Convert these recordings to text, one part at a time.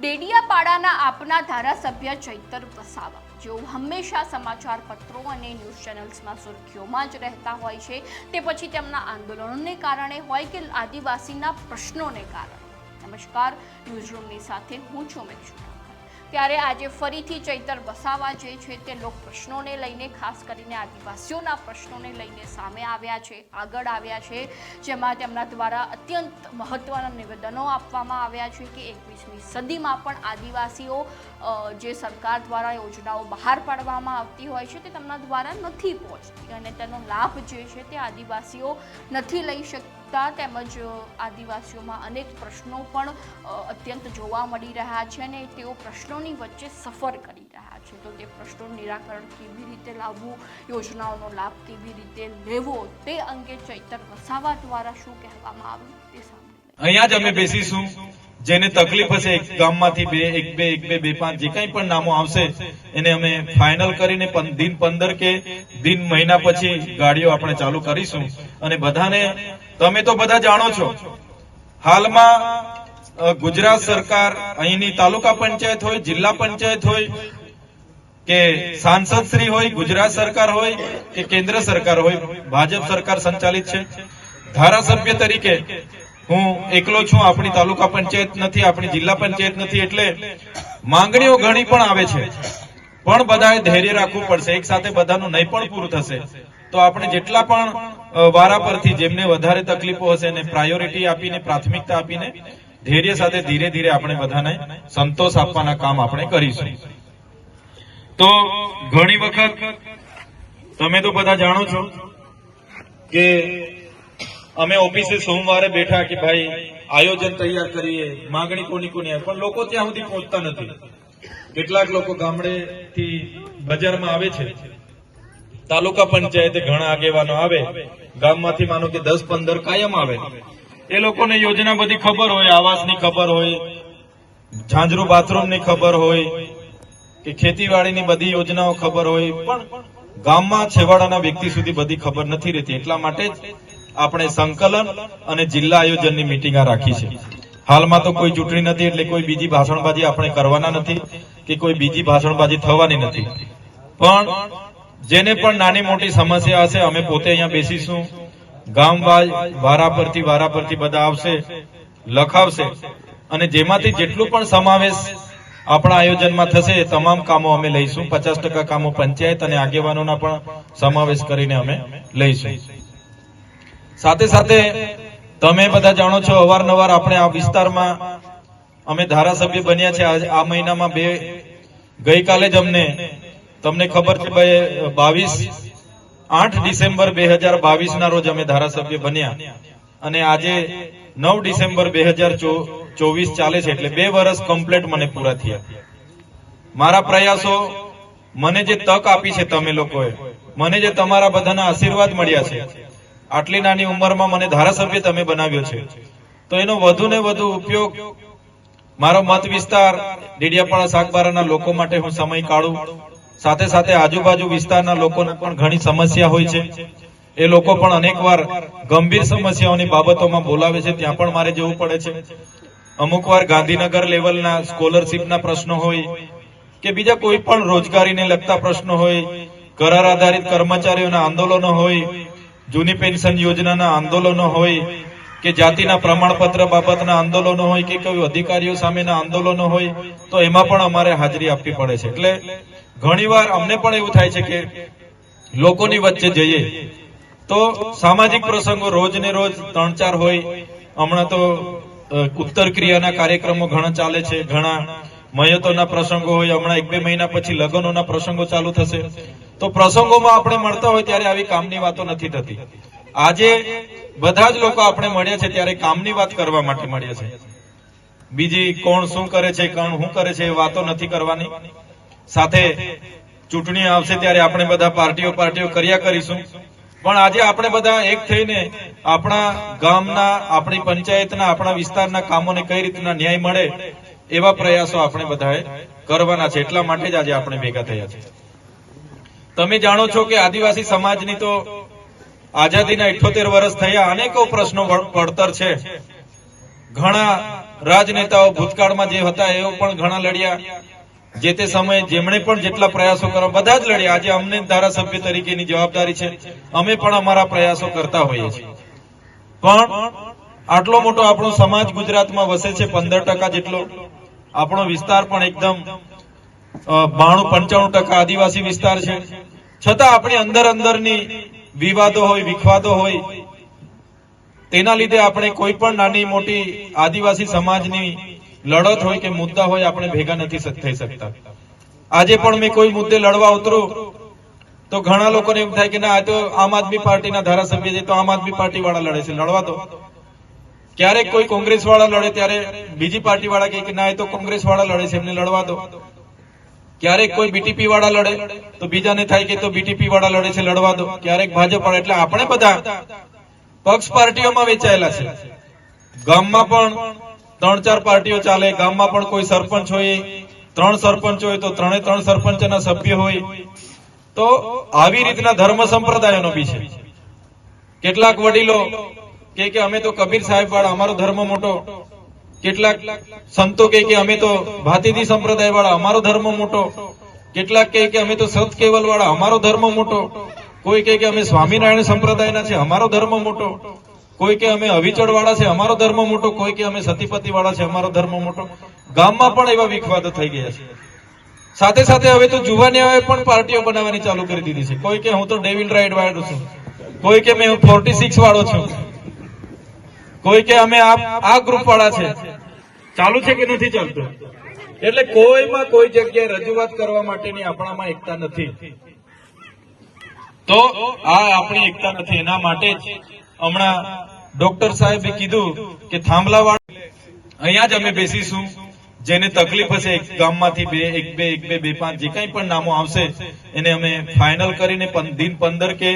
ડેડિયાપાડાના આપના ધારાસભ્ય ચૈતર વસાવા. જેઓ હંમેશા સમાચાર પત્રો અને ન્યૂઝ ચેનલ્સમાં સુર્ખીઓમાં જ રહેતા હોય છે. તે પછી તેમના આંદોલનોને કારણે હોય કે આદિવાસીના પ્રશ્નોને કારણે. નમસ્કાર ન્યૂઝરૂમની સાથે હું છું મેક્ષુ ત્યારે આજે ફરીથી ચૈતર વસાવા જે છે તે લોક પ્રશ્નોને લઈને, ખાસ કરીને આદિવાસીઓના પ્રશ્નોને લઈને સામે આવ્યા છે, આગળ આવ્યા છે, જેમાં તેમના દ્વારા અત્યંત મહત્ત્વના નિવેદનો આપવામાં આવ્યા છે કે એકવીસમી સદીમાં પણ આદિવાસીઓ જે સરકાર દ્વારા યોજનાઓ બહાર પાડવામાં આવતી હોય છે તે તેમના દ્વારા નથી પહોંચતી અને તેનો લાભ જે છે તે આદિવાસીઓ નથી લઈ શકતા. તેમજ આદિવાસીઓમાં અનેક પ્રશ્નો પણ અત્યંત જોવા મળી રહ્યા છે અને તેઓ પ્રશ્નોની વચ્ચે સફર કરી રહ્યા છે. તો તે પ્રશ્નો નિરાકરણ કેવી રીતે લાવવું, યોજનાઓનો લાભ કેવી રીતે લેવો, તે અંગે ચૈતર વસાવા દ્વારા શું કહેવામાં આવ્યું તે અહીંયા જ અમે બેસીશું. જેને તકલીફ હશે એક ગામમાંથી બે, એક બે એક બે બે પાંચ, જે કંઈ પણ નામો આવશે, એને અમે ફાઇનલ કરીને દિન પંદર કે દિન મહિના પછી ગાડીઓ આપણે ચાલુ કરીશું. અને બધાને તમે તો બધા જાણો છો. હાલમાં ગુજરાત સરકાર અહીંની તાલુકા પંચાયત હોય, જિલ્લા પંચાયત હોય, કે સાંસદ શ્રી હોય, ગુજરાત સરકાર હોય, કે કેન્દ્ર સરકાર હોય, ભાજપ સરકાર સંચાલિત છે. ધારાસભ્ય તરીકે હું એકલો છું, આપણી તાલુકા પંચાયત નથી, આપણી જિલ્લા પંચાયત નથી, એટલે માંગણીઓ ઘણી પણ આવે છે. પણ બધાએ ધૈર્ય રાખવું પડશે. એક સાથે બધાનું નહીં પણ પૂરું થશે. તો આપણે જેટલા પણ વારા પરથી જેમને વધારે તકલીફો હશે એને પ્રાયોરિટી આપીને, પ્રાથમિકતા આપીને, ધૈર્ય સાથે ધીરે ધીરે આપણે બધાને સંતોષ આપવાના કામ આપણે કરીશું. તો ઘણી વખત તમે તો બધા જાણો છો કે અમે ઓફિસે સોમવારે બેઠા કે ભાઈ આયોજન તૈયાર કરીએ, માંગણી કોની કોની પણ લોકો ત્યાં સુધી પહોંચતા નથી. કેટલાક લોકો ગામડેથી બજારમાં આવે છે. તાલુકા પંચાયતે ઘણા આગેવાનો આવે ગામમાંથી માનો કે દસ, પંદર કાયમ આવે. એ લોકોને યોજના બધી ખબર હોય, આવાસની ખબર હોય, ઝાંઝરું બાથરૂમની ખબર હોય, કે ખેતીવાડીની બધી યોજનાઓ ખબર હોય, પણ ગામમાં છેવાડાના વ્યક્તિ સુધી બધી ખબર નથી રહેતી. એટલા માટે જ આપણે સંકલન અને જિલ્લા આયોજનની મિટિંગ રાખી છે. હાલમાં તો કોઈ ચૂંટણી નથી, એટલે કોઈ બીજી ભાષણબાજી આપણે કરવાના નથી, કે કોઈ બીજી ભાષણબાજી થવાની નથી. પણ જેને પણ નાની મોટી સમસ્યા હશે, અમે પોતે અહીંયા બેસીશું. ગામ વારા પરથી વારા પરથી બધા આવશે, લખાવશે. અને જેમાંથી જેટલું પણ સમાવેશ આપણા આયોજનમાં થશે તમામ કામો અમે લઈશું. પચાસ ટકા કામો પંચાયત અને આગેવાનોના પણ સમાવેશ કરીને અમે લઈશું. સાથે સાથે તમે બધા જાણો છો, અવારનવાર આપણે આ વિસ્તારમાં અમે ધારાસભ્ય બન્યા છે. આ- મહિનામાં બે, ગઈકાલે જ અમને તમને ખબર છે ભાઈ, બાવીસ, આઠ ડિસેમ્બર બે હજાર બાવીસ ના રોજ અમે ધારાસભ્ય બન્યા. અને આજે નવ ડિસેમ્બર બે હજાર ચોવીસ ચાલે છે એટલે બે વર્ષ કમ્પ્લીટ મને પૂરા થયા. મારા પ્રયાસો, મને જે તક આપી છે તમે લોકોએ, મને જે તમારા બધાના આશીર્વાદ મળ્યા છે, આટલી નાની ઉંમરમાં મને ધારાસભ્ય તમે બનાવ્યો છે. તો એનો વધુ ને વધુ ઉપયોગ મારો મત વિસ્તાર, ડેડિયાપાડા સાગબારાના લોકો માટે હું સમય કાઢું. સાથે સાથે આજુબાજુ વિસ્તારના લોકોને પણ ઘણી સમસ્યા હોય છે. એ લોકો પણ અનેકવાર ગંભીર સમસ્યાઓની બાબતોમાં બોલાવે છે. ત્યાં પણ મારે જવું પડે છે. અમુક વાર ગાંધીનગર લેવલના સ્કોલરશીપના પ્રશ્નો હોય કે બીજા કોઈ પણ રોજગારીને લગતા પ્રશ્નો હોય, કરાર આધારિત કર્મચારીઓના આંદોલનો હોય, જૂની પેન્શન યોજનાના આંદોલનો હોય, કે જાતિના પ્રમાણપત્ર બાબતના આંદોલનો હોય, કે કોઈ અધિકારીઓ સામેના આંદોલનો હોય, તો એમાં પણ અમારે હાજરી આપવી પડે છે. એટલે ઘણીવાર અમને પણ એવું થાય છે કે લોકોની વચ્ચે જઈએ તો સામાજિક પ્રસંગો રોજ ને રોજ ત્રણ ચાર હોય. હમણાં તો ઉત્તર ક્રિયાના કાર્યક્રમો ઘણા ચાલે છે, ઘણા મયતોના પ્રસંગો હોય, હમણાં એક બે મહિના પછી લગ્નોના પ્રસંગો ચાલુ થશે. તો પ્રસંગોમાં આપણે મળતા હોય ત્યારે આવી કામની વાતો નથી થતી. આજે બધા જ લોકો આપણે મળ્યા છે ત્યારે કામની વાત કરવા માટે મળ્યા છે. બીજી કોણ શું કરે છે, કોણ શું કરે છે એ વાતો નથી કરવાની. સાથે ચૂંટણી આવશે ત્યારે આપણે બધા પાર્ટીઓ પાર્ટીઓ કર્યા કરીશું. પણ આજે આપણે બધા એક થઈને આપણા ગામના, આપણી પંચાયતના, આપણા વિસ્તારના કામોને કઈ રીતના ન્યાય મળે એવા પ્રયાસો આપણે બધાએ કરવાના છે. એટલા માટે જ આજે આપણે ભેગા થયા છે. તમે જાણો છો કે આદિવાસી સમાજની તો આઝાદીના ઇઠોતેર વર્ષ થયા અનેકો પ્રશ્નો પડતર છે. ઘણા રાજનેતાઓ ભૂતકાળમાં જે હતા એઓ પણ ઘણા લડ્યા. જે તે સમયે જેમણે પણ જેટલા પ્રયાસો કરવા બધા જ લડ્યા. આજે અમને ધારાસભ્ય તરીકેની જવાબદારી છે. અમે પણ અમારા પ્રયાસો કરતા હોઈએ છીએ. પણ આટલો મોટો આપણો સમાજ ગુજરાતમાં વસે છે પંદર જેટલો. આપણો વિસ્તાર પણ એકદમ બાણું પંચાણું ટકા આદિવાસી વિસ્તાર છે. છતાં આપણી અંદર અંદરની વિવાદો હોય, વિખવાદો હોય, તેના લીધે આપણે કોઈ પણ નાની મોટી આદિવાસી સમાજની લડત હોય કે મુદ્દા હોય, આપણે ભેગા નથી થઈ શકતા. આજે પણ મેં કોઈ મુદ્દે લડવા ઉતરું, તો ઘણા લોકોને એમ થાય કે ના, આ તો આમ આદમી પાર્ટીના ધારાસભ્ય છે, તો આમ આદમી પાર્ટી વાળા લડે છે, લડવા દો. ક્યારેક કોઈ કોંગ્રેસ વાળા લડે, ત્યારે બીજી પાર્ટી વાળા કે ના, એ તો કોંગ્રેસ વાળા લડે છે, એમને લડવા દો. ક્યારેક કોઈ બીટીપી વાળા લડે, તો બીજાને થાય કે તો બીટીપી વાળા લડે છે, લડવા દો. ક્યારેક ભાજપ વાળા એટલે આપણે બધા પક્ષ પાર્ટીઓમાં વેચાયેલા છે. ગામમાં પણ ત્રણ ચાર પાર્ટીઓ ચાલે, ગામમાં પણ કોઈ સરપંચ હોય, ત્રણ સરપંચ હોય તો ત્રણે ત્રણ સરપંચના સભ્ય હોય. તો આવી રીતના ધર્મ સંપ્રદાયોનો બી છે. કેટલાક વડીલો કે કે અમે તો કબીર સાહેબ વાળા, અમારો ધર્મ મોટો. કેટલાક સંતો કે કે અમે તો ભાતીદી સંપ્રદાય વાળા, અમારો ધર્મ મોટો. કેટલાક કે કે અમે તો સત કેવલ વાળા, અમારો ધર્મ મોટો. કોઈ કહે કે અમે સ્વામિનારાયણ સંપ્રદાયના છે, અમારો ધર્મ મોટો. કોઈ કે અમે અવિચળ વાળા છે, અમારો ધર્મ મોટો, કોઈ કે અમે સતીપતિ વાળા છે, અમારો ધર્મ મોટો. ગામમાં પણ એવા વિખવાદો થઈ ગયા છે. સાથે સાથે હવે તો જુવાનિયાઓએ પણ પાર્ટીઓ બનાવવાની ચાલુ કરી દીધી છે. કોઈ કે હું તો ડેવિલ રાઈડ વાળો છું. કોઈ કે મેં ફોર્ટી સિક્સ વાળો છું. કોઈ કે અમે આ ગ્રુપ વાળા છે. ચાલુ છે કે નથી ચાલતું? એટલે કોઈમાં કોઈ જગ્યાએ રજૂઆત કરવા માટેની આપણામાં એકતા નથી. તો આ આપણી એકતા નથી. એના માટે જ હમણાં ડોક્ટર સાહેબે કીધું કે થાંભલાવાળા અહીંયા જ અમે બેસીશું જેને તકલીફ હશે એક ગામમાંથી બે, એક બે એક બે બે, પાંચ, જે કંઈ પણ નામો આવશે, એને અમે ફાઇનલ કરીને દિન પંદર કે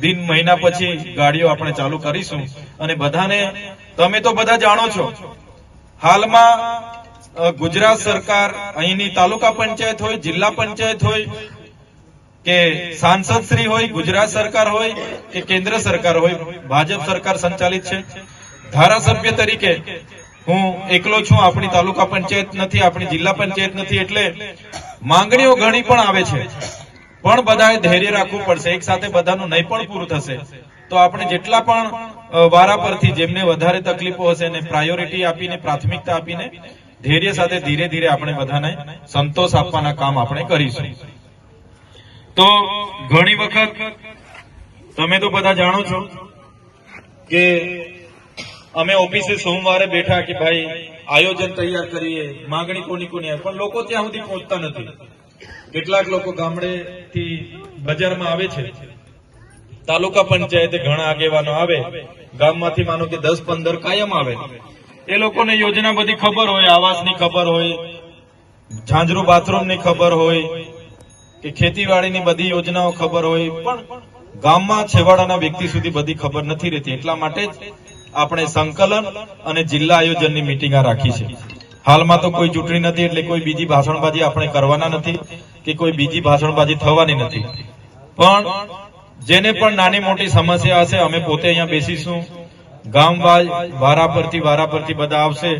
દિન મહિના પછી ગાડીઓ આપણે ચાલુ કરીશું. અને બધાને, તમે તો બધા જાણો છો, હાલમાં ગુજરાત સરકાર અહીંની તાલુકા પંચાયત હોય, જિલ્લા પંચાયત હોય કે સાંસદ શ્રી હોય, ગુજરાત સરકાર હોય, કે કેન્દ્ર સરકાર હોય, ભાજપ સરકાર સંચાલિત છે. ધારાસભ્ય તરીકે હું એકલો છું, આપણી તાલુકા પંચાયત નથી, આપણી જિલ્લા પંચાયત નથી, એટલે માંગણીઓ ઘણી પણ આવે છે. પણ બધાએ ધૈર્ય રાખવું પડશે, એક સાથે બધાનું નહીં પણ પૂરું થશે. તો આપણે જેટલા પણ વારા પરથી જેમને વધારે તકલીફો હશે એને પ્રાયોરિટી આપીને, પ્રાથમિકતા આપીને, ધૈર્ય સાથે ધીરે ધીરે આપણે બધાને સંતોષ આપવાના કામ આપણે કરીશું. તો ઘણી વખત તમે તો બધા જાણો છો કે અમે ઓફિસે સોમવારે બેઠા કે ભાઈ આયોજન તૈયાર કરીએ, માંગણી કોની કોની પણ લોકો ત્યાં સુધી પહોંચતા નથી. કેટલાક લોકો ગામડેથી બજારમાં આવે છે. તાલુકા પંચાયતે ઘણા આગેવાનો આવે. ગામમાંથી માનો કે દસ, પંદર કાયમ આવે. એ લોકોને યોજના બધી ખબર હોય, આવાસની ખબર હોય ઝાંઝરું બાથરૂમની ખબર હોય કે ખેતીવાડીની બધી યોજનાઓ ખબર હોય, પણ ગામમાં છેવાડાના વ્યક્તિ સુધી બધી ખબર નથી રહેતી. એટલા માટે આપણે સંકલન અને જિલ્લા આયોજનની મિટિંગ રાખી છે. હાલમાં તો કોઈ ચૂંટણી નથી, એટલે કોઈ બીજી ભાષણબાજી આપણે કરવાના નથી કે કોઈ બીજી ભાષણબાજી થવાની નથી. પણ જેને પણ નાની મોટી સમસ્યા હશે, અમે પોતે અહીંયા બેસીશું. ગામ વારા પરથી વારા પરથી બધા આવશે,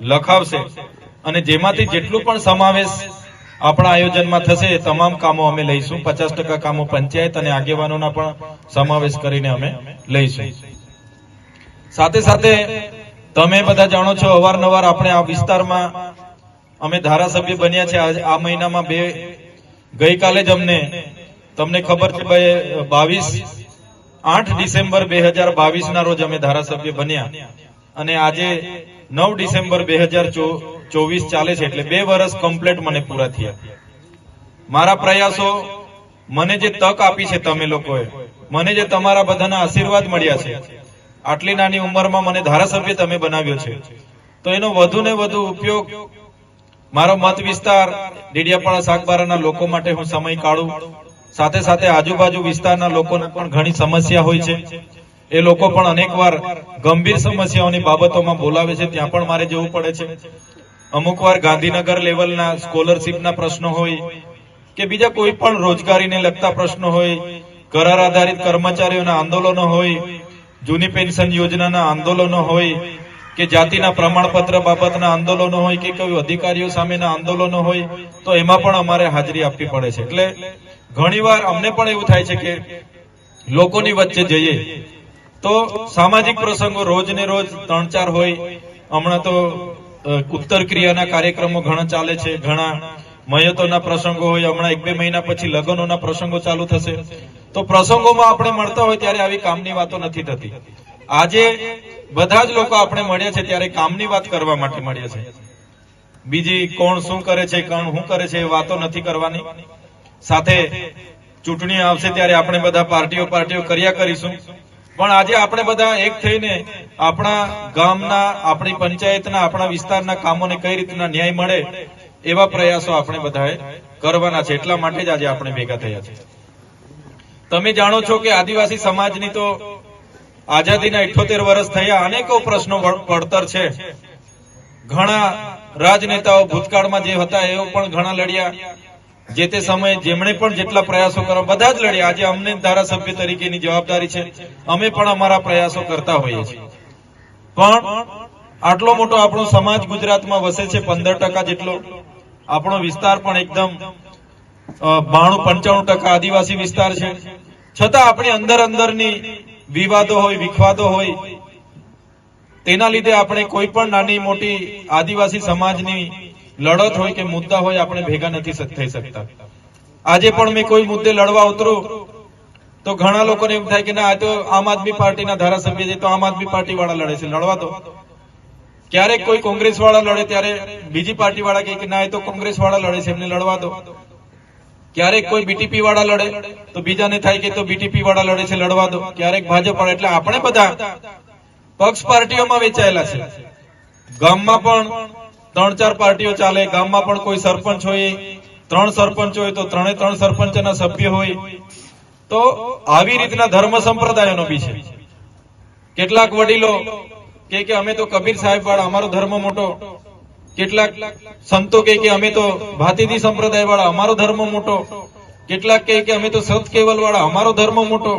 લખાવશે. અને જેમાંથી જેટલું પણ સમાવેશ આપણા આયોજનમાં થશે તમામ કામો અમે લઈશું. પચાસ ટકા કામો પંચાયત અને આગેવાનોના પણ સમાવેશ કરીને અમે લઈશું. સાથે સાથે તમે બધા જાણો છો, અવારનવાર આપણે આ વિસ્તારમાં અમે ધારાસભ્ય બન્યા છે. આ મહિનામાં બે ગઈકાલે જ અમને, તમને ખબર છે ભાઈ બાવીસ, આઠ ડિસેમ્બર બે હજાર બાવીસ ના રોજ અમે ધારાસભ્ય બન્યા. અને આજે નવ ડિસેમ્બર બે હજાર ચોવીસ ચાલે છે એટલે બે વર્ષ કમ્પ્લીટ મને પૂરા થયા. મારા પ્રયાસો, મને જે તક આપી છે તમે લોકોએ, મને જે તમારા બધાના આશીર્વાદ મળ્યા છે, આટલી નાની ઉંમરમાં મને ધારાસભ્ય તમે બનાવ્યો છે. તો એનો વધુ ને વધુ ઉપયોગ મારો મત વિસ્તાર, ડેડિયાપાડા સાગબારાના લોકો માટે હું સમય કાઢું. સાથે સાથે આજુબાજુ વિસ્તારના લોકોને પણ ઘણી સમસ્યા હોય છે. એ લોકો પણ અનેકવાર ગંભીર સમસ્યાઓની બાબતોમાં બોલાવે છે, ત્યાં પણ મારે જવું પડે છે. અમુક વાર ગાંધીનગર લેવલના સ્કોલરશીપના પ્રશ્નો હોય કે બીજા કોઈ પણ રોજગારીને લગતા પ્રશ્નો હોય, કરાર આધારિત કર્મચારીઓના આંદોલનો હોય, જૂની પેન્શન યોજનાના આંદોલનો હોય, કે જાતિના પ્રમાણપત્ર બાબતના આંદોલનો હોય, કે કોઈ અધિકારીઓ સામેના આંદોલનો હોય, તો એમાં પણ અમારે હાજરી આપવી પડે છે. એટલે ઘણીવાર અમને પણ એવું થાય છે કે લોકોની વચ્ચે જઈએ તો સામાજિક પ્રસંગો રોજ ને રોજ ત્રણ ચાર હોય. હમણાં તો ઉત્તર ક્રિયાના કાર્યક્રમો ઘણા ચાલે છે, ઘણા મયતોના પ્રસંગો હોય, હમણાં એક બે મહિના પછી લગ્નોના પ્રસંગો ચાલુ થશે. તો પ્રસંગોમાં આપણે મળતા હોય ત્યારે આવી કામની વાતો નથી થતી. આજે બધા જ લોકો આપણે મળ્યા છે ત્યારે કામની વાત કરવા માટે મળ્યા છે. બીજી કોણ શું કરે છે, કોણ શું કરે છે એ વાતો નથી કરવાની. સાથે ચૂંટણી આવશે ત્યારે આપણે બધા પાર્ટીઓ પાર્ટીઓ કર્યા કરીશું. પણ આજે આપણે બધા એક થઈને આપણા ગામના, આપણી પંચાયતના, આપણા વિસ્તારના કામોને કઈ રીતના ન્યાય મળે એવા પ્રયાસો આપણે બધાએ કરવાના છે. એટલા માટે જ આજે આપણે ભેગા થયા છે. તમે જાણો છો કે આદિવાસી સમાજની તો આઝાદીના ઇઠોતેર વર્ષ થયા, અનેકો પ્રશ્નો પડતર છે. ઘણા રાજનેતાઓ ભૂતકાળમાં જે હતા, એઓ પણ ઘણા લડ્યા. જે તે સમયે જેમણે પણ જેટલા પ્રયાસો કરવા બધા જ લડ્યા. આજે અમને ધારાસભ્ય તરીકેની જવાબદારી છે. અમે પણ અમારા પ્રયાસો કરતા હોઈએ છીએ. પણ આટલો મોટો આપણો સમાજ ગુજરાતમાં વસે છે પંદર જેટલો. આપણો વિસ્તાર પણ એકદમ બાણું પંચાણું ટકા આદિવાસી વિસ્તાર છે. છતાં આપણી અંદર અંદરની વિવાદો હોય, વિખવાદો હોય, તેના લીધે આપણે કોઈ પણ નાની મોટી આદિવાસી સમાજની લડત હોય કે મુદ્દા હોય, આપણે ભેગા નથી થઈ શકતા. આજે પણ મેં કોઈ મુદ્દે લડવા ઉતરું, તો ઘણા લોકોને એમ થાય કે ના, આ તો આમ આદમી પાર્ટીના ધારાસભ્ય છે, તો આમ આદમી પાર્ટી વાળા લડે છે, લડવા દો. ક્યારેક કોઈ કોંગ્રેસ વાળા લડે, ત્યારે બીજી પાર્ટી વાળા કે ના, એ તો કોંગ્રેસ વાળા લડે છે, એમને લડવા દો. ક્યારેક કોઈ બીટીપી વાળા લડે, તો બીજાને થાય કે તો બીટીપી વાળા લડે છે, લડવા દો. ક્યારેક ભાજપ વાળા એટલે આપણે બધા પક્ષ પાર્ટીઓમાં વેચાયેલા છે. ગામમાં પણ ત્રણ ચાર પાર્ટીઓ ચાલે, ગામમાં પણ કોઈ સરપંચ હોય, ત્રણ સરપંચ હોય તો ત્રણે ત્રણ સરપંચના સભ્ય હોય. તો આવી રીતના ધર્મ સંપ્રદાયોનો બી છે. કેટલાક વડીલો કે કે અમે તો કબીર સાહેબ વાળા, અમારો ધર્મ મોટો. કેટલાક સંતો કે કે અમે તો ભાતીદી સંપ્રદાય વાળા, અમારો ધર્મ મોટો. કેટલાક કે કે અમે તો સત કેવલ વાળા, અમારો ધર્મ મોટો.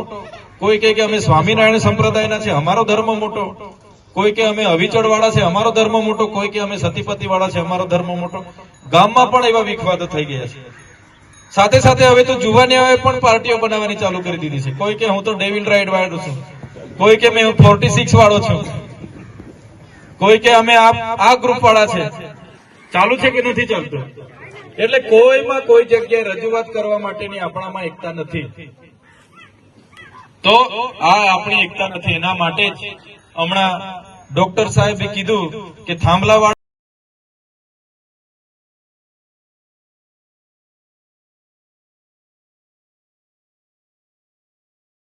કોઈ કહે કે અમે સ્વામિનારાયણ સંપ્રદાયના છે, અમારો ધર્મ મોટો. કોઈ કે અમે અવિચળ વાળા છે, અમારો ધર્મ મોટો, કોઈ કે અમે સતીપતિ વાળા છે, અમારો ધર્મ મોટો. ગામમાં પણ એવા વિખવાદો થઈ ગયા છે. સાથે સાથે હવે તો જુવાનિયાઓએ પણ પાર્ટીઓ બનાવવાની ચાલુ કરી દીધી છે. કોઈ કે હું તો ડેવિલ રાઈડ વાળો છું. કોઈ કે મેં ફોર્ટી સિક્સ વાળો છું. કોઈ કે અમે આ ગ્રુપ વાળા છે. ચાલુ છે કે નથી ચાલતું? એટલે કોઈમાં કોઈ જગ્યાએ રજૂઆત કરવા માટેની આપણામાં એકતા નથી. તો આ આપણી એકતા નથી. એના માટે જ હમણાં ડોક્ટર સાહેબે કીધું કે થાંભલા